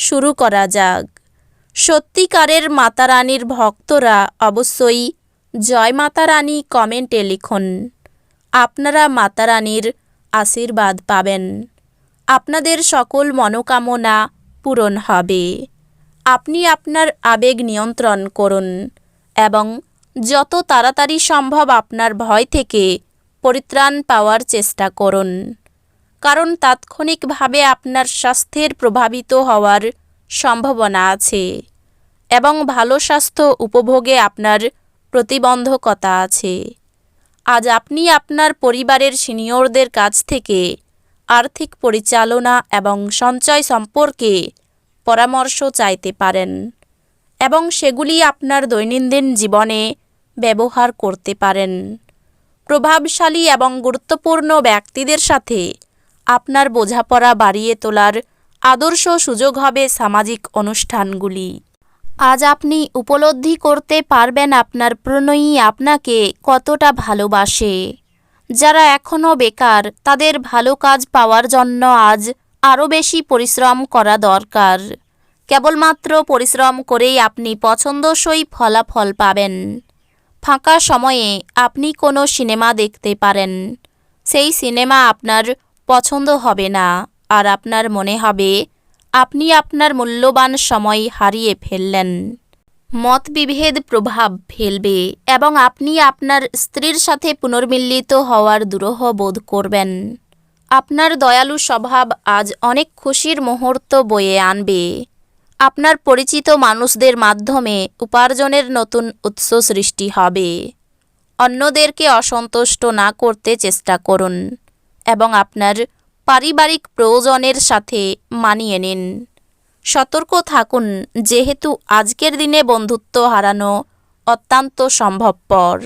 শুরু করা যাক। সত্যিকারের মাতারানীর ভক্তরা অবশ্যই জয় মাতারানী কমেন্টে লিখুন। আপনারা মাতারানীর আশীর্বাদ পাবেন। আপনাদের সকল মনোকামনা পূরণ হবে। আপনি আপনার আবেগ নিয়ন্ত্রণ করুন এবং যত তাড়াতাড়ি সম্ভব আপনার ভয় থেকে পরিত্রাণ পাওয়ার চেষ্টা করুন। কারণ তাৎক্ষণিকভাবে আপনার স্বাস্থ্যের প্রভাবিত হওয়ার সম্ভাবনা আছে এবং ভালো স্বাস্থ্য উপভোগে আপনার প্রতিবন্ধকতা আছে। আজ আপনি আপনার পরিবারের সিনিয়রদের কাছ থেকে আর্থিক পরিচালনা এবং সঞ্চয় সম্পর্কে পরামর্শ চাইতে পারেন এবং সেগুলি আপনার দৈনন্দিন জীবনে ব্যবহার করতে পারেন। প্রভাবশালী এবং গুরুত্বপূর্ণ ব্যক্তিদের সাথে আপনার বোঝাপড়া বাড়িয়ে তোলার আদর্শ সুযোগ হবে সামাজিক অনুষ্ঠানগুলি। আজ আপনি উপলব্ধি করতে পারবেন আপনার প্রণয়ী আপনাকে কতটা ভালোবাসে। যারা এখনও বেকার, তাদের ভালো কাজ পাওয়ার জন্য আজ আরও বেশি পরিশ্রম করা দরকার। কেবলমাত্র পরিশ্রম করেই আপনি পছন্দসই ফলাফল পাবেন। ফাঁকা সময়ে আপনি কোনো সিনেমা দেখতে পারেন। সেই সিনেমা আপনার পছন্দ হবে না, আর আপনার মনে হবে, আপনি আপনার মূল্যবান সময় হারিয়ে ফেললেন। মতবিভেদ প্রভাব ফেলবে এবং আপনি আপনার স্ত্রীর সাথে পুনর্মিলিত হওয়ার দুরূহ বোধ করবেন। আপনার দয়ালু স্বভাব আজ অনেক খুশির মুহূর্ত বয়ে আনবে। আপনার পরিচিত মানুষদের মাধ্যমে উপার্জনের নতুন উৎস সৃষ্টি হবে। অন্যদেরকে অসন্তুষ্ট না করতে চেষ্টা করুন। এবং আপনার পারিবারিক প্রয়োজনের সাথে মানিয়ে নিন। সতর্ক থাকুন, যেহেতু আজকের দিনে বন্ধুত্ব হারানো অত্যন্ত সম্ভবপর।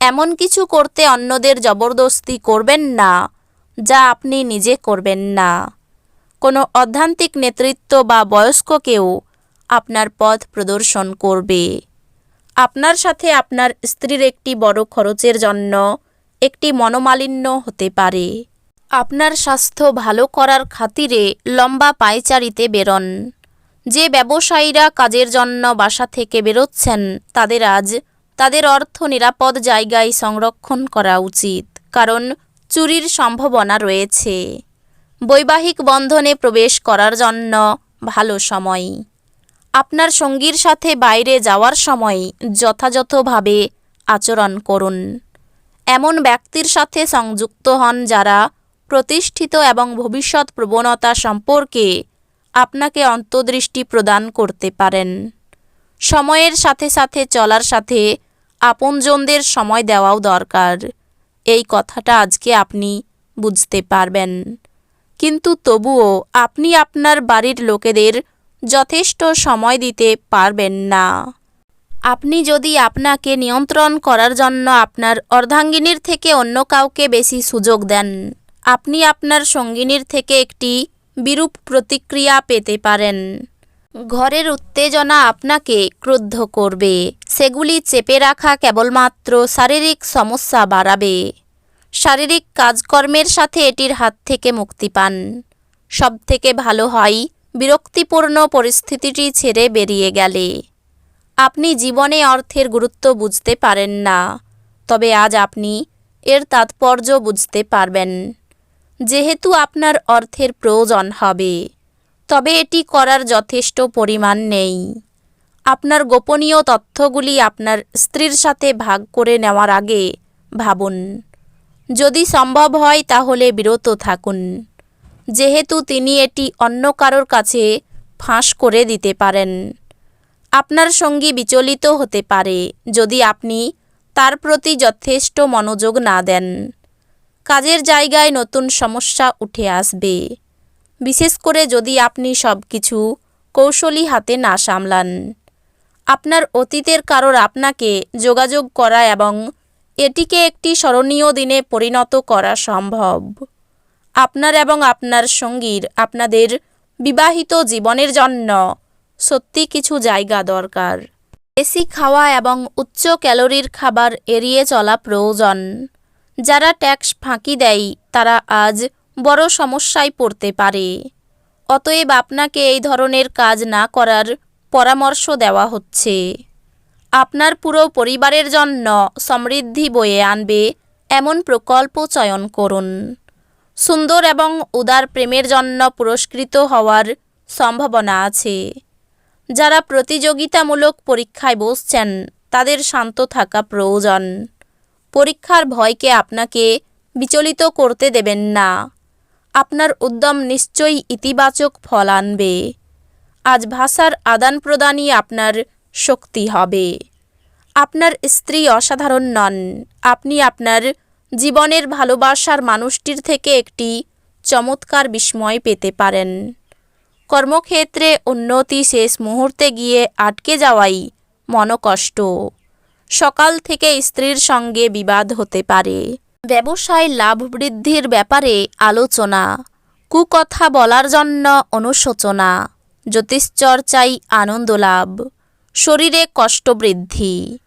এমন কিছু করতে অন্যদের জবরদস্তি করবেন না, যা আপনি নিজে করবেন না। কোনো অধ্যান্তিক নেতৃত্ব বা বয়স্ক কেউ আপনার পথ প্রদর্শন করবে। আপনার সাথে আপনার স্ত্রীর একটি বড় খরচের জন্য একটি মনোমালিন্য হতে পারে। আপনার স্বাস্থ্য ভালো করার খাতিরে লম্বা পায়চারিতে বেরোন। যে ব্যবসায়ীরা কাজের জন্য বাসা থেকে বেরোচ্ছেন, তাদের আজ তাদের অর্থ নিরাপদ জায়গায় সংরক্ষণ করা উচিত, কারণ চুরির সম্ভাবনা রয়েছে। বৈবাহিক বন্ধনে প্রবেশ করার জন্য ভালো সময়। আপনার সঙ্গীর সাথে বাইরে যাওয়ার সময় যথাযথভাবে আচরণ করুন। এমন ব্যক্তির সাথে সংযুক্ত হন যারা প্রতিষ্ঠিত এবং ভবিষ্যৎ প্রবণতা সম্পর্কে আপনাকে অন্তর্দৃষ্টি প্রদান করতে পারেন। সময়ের সাথে সাথে চলার সাথে আপনজনদের সময় দেওয়াও দরকার। এই কথাটা আজকে আপনি বুঝতে পারবেন। কিন্তু তবুও আপনি আপনার বাড়ির লোকেদের যথেষ্ট সময় দিতে পারবেন না। আপনি যদি আপনাকে নিয়ন্ত্রণ করার জন্য আপনার অর্ধাঙ্গিনীর থেকে অন্য কাউকে বেশি সুযোগ দেন, আপনি আপনার সঙ্গিনীর থেকে একটি বিরূপ প্রতিক্রিয়া পেতে পারেন। ঘরের উত্তেজনা আপনাকে ক্রুদ্ধ করবে। সেগুলি চেপে রাখা কেবলমাত্র শারীরিক সমস্যা বাড়াবে। শারীরিক কাজকর্মের সাথে এটির হাত থেকে মুক্তি পান। সব থেকে ভালো হয় বিরক্তিপূর্ণ পরিস্থিতিটি ছেড়ে বেরিয়ে গেলে। আপনি জীবনে অর্থের গুরুত্ব বুঝতে পারেন না। তবে আজ আপনি এর তাৎপর্য বুঝতে পারবেন। যেহেতু আপনার অর্থের প্রয়োজন হবে, তবে এটি করার যথেষ্ট পরিমাণ নেই। আপনার গোপনীয় তথ্যগুলি আপনার স্ত্রীর সাথে ভাগ করে নেওয়ার আগে ভাবুন। যদি সম্ভব হয় তাহলে বিরত থাকুন। যেহেতু তিনি এটি অন্য কারোর কাছে ফাঁস করে দিতে পারেন। আপনার সঙ্গী বিচলিত হতে পারে যদি আপনি তার প্রতি যথেষ্ট মনোযোগ না দেন। কাজের জায়গায় নতুন সমস্যা উঠে আসবে। বিশেষ করে যদি আপনি সব কিছু কৌশলী হাতে না সামলান। আপনার অতীতের কারোর আপনাকে যোগাযোগ করা এবং এটিকে একটি স্মরণীয় দিনে পরিণত করা সম্ভব। আপনার এবং আপনার সঙ্গীর আপনাদের বিবাহিত জীবনের জন্য সত্যি কিছু জায়গা দরকার। বেশি খাওয়া এবং উচ্চ ক্যালোরির খাবার এড়িয়ে চলা প্রয়োজন। যারা ট্যাক্স ফাঁকি দেয়, তারা আজ বড় সমস্যায় পড়তে পারে। অতএব আপনাকে এই ধরনের কাজ না করার পরামর্শ দেওয়া হচ্ছে। আপনার পুরো পরিবারের জন্য সমৃদ্ধি বয়ে আনবে এমন প্রকল্প চয়ন করুন। সুন্দর এবং উদার প্রেমের জন্য পুরস্কৃত হওয়ার সম্ভাবনা আছে। যারা প্রতিযোগিতামূলক পরীক্ষায় বসছেন, তাদের শান্ত থাকা প্রয়োজন। পরীক্ষার ভয়কে আপনাকে বিচলিত করতে দেবেন না। আপনার উদ্যম নিশ্চয়ই ইতিবাচক ফল আনবে। আজ ভাষার আদান প্রদানই আপনার শক্তি হবে। আপনার স্ত্রী অসাধারণ নন। আপনি আপনার জীবনের ভালোবাসার মানুষটির থেকে একটি চমৎকার বিস্ময় পেতে পারেন। কর্মক্ষেত্রে উন্নতি শেষ মুহূর্তে গিয়ে আটকে যাওয়াই মনকষ্ট। সকাল থেকে স্ত্রীর সঙ্গে বিবাদ হতে পারে। ব্যবসায় লাভ বৃদ্ধির ব্যাপারে আলোচনা, কুকথা বলার জন্য অনুশোচনা জ্যোতিষচর্চায় আনন্দ লাভ, শরীরে কষ্ট বৃদ্ধি,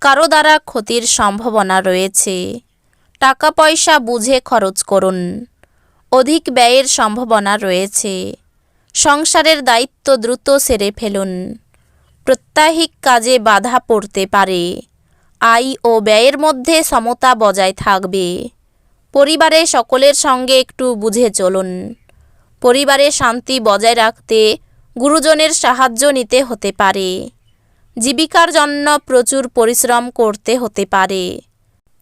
কারও দ্বারা ক্ষতির সম্ভাবনা রয়েছে। টাকা পয়সা বুঝে খরচ করুন, অধিক ব্যয়ের সম্ভাবনা রয়েছে। সংসারের দায়িত্ব দ্রুত সেরে ফেলুন। প্রত্যাহিক কাজে বাধা পড়তে পারে। আয় ও ব্যয়ের মধ্যে সমতা বজায় থাকবে। পরিবারে সকলের সঙ্গে একটু বুঝে চলুন। পরিবারে শান্তি বজায় রাখতে গুরুজনের সাহায্য নিতে হতে পারে। জীবিকার জন্য প্রচুর পরিশ্রম করতে হতে পারে।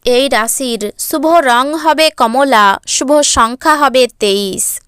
এই রাশির শুভ রং হবে কমলা, শুভ সংখ্যা হবে তেইশ।